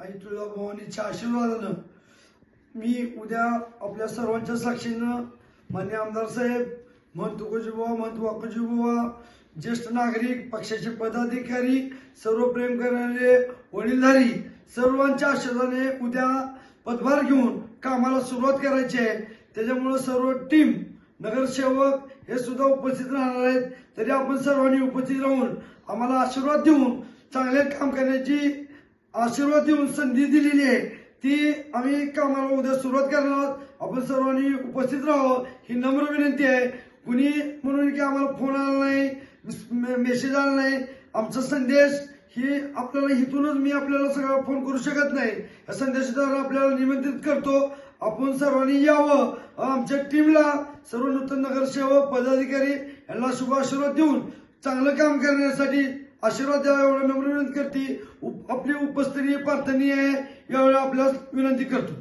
आई तुळजाभवानीच्या आशीर्वादानं मी उद्या आपल्या सर्वांच्या साक्षीनं मान्य आमदार साहेब महंत तुकोजीबुवा महंत वाकोजीबुवा ज्येष्ठ नागरिक पक्षाचे पदाधिकारी सर्व प्रेम करणारे वडीलधारी सर्वांच्या आशीर्वादाने उद्या पदभार घेऊन कामाला सुरुवात करायची आहे. त्याच्यामुळं सर्व टीम नगरसेवक हे सुद्धा उपस्थित राहणार आहेत. तरी आपण सर्वांनी उपस्थित राहून आम्हाला आशीर्वाद देऊन चांगले काम करण्याची आशीर्वाद देऊन संधी दिलेली आहे. ती आम्ही कामाला उद्या सुरुवात करणार आहोत. आपण सर्वांनी उपस्थित राहावं. ही नम्र विनंती आहे. कुणी म्हणून की आम्हाला फोन आला नाही मेसेज आला नाही आमचा संदेश ही आपल्याला इथूनच मी आपल्याला सगळा फोन करू शकत नाही. या संदेशाद्वारे आपल्याला निमंत्रित करतो. आपण सर्वांनी यावं. आमच्या टीमला सर्व नूतन नगरसेवक पदाधिकारी यांना शुभ आशीर्वाद देऊन चांगलं काम करण्यासाठी आशीर्वाद द्यावा एवढं नम्र विनंती करते. आपली उपस्थिती प्रार्थनीय आहे यावेळी आपल्याला विनंती करतो.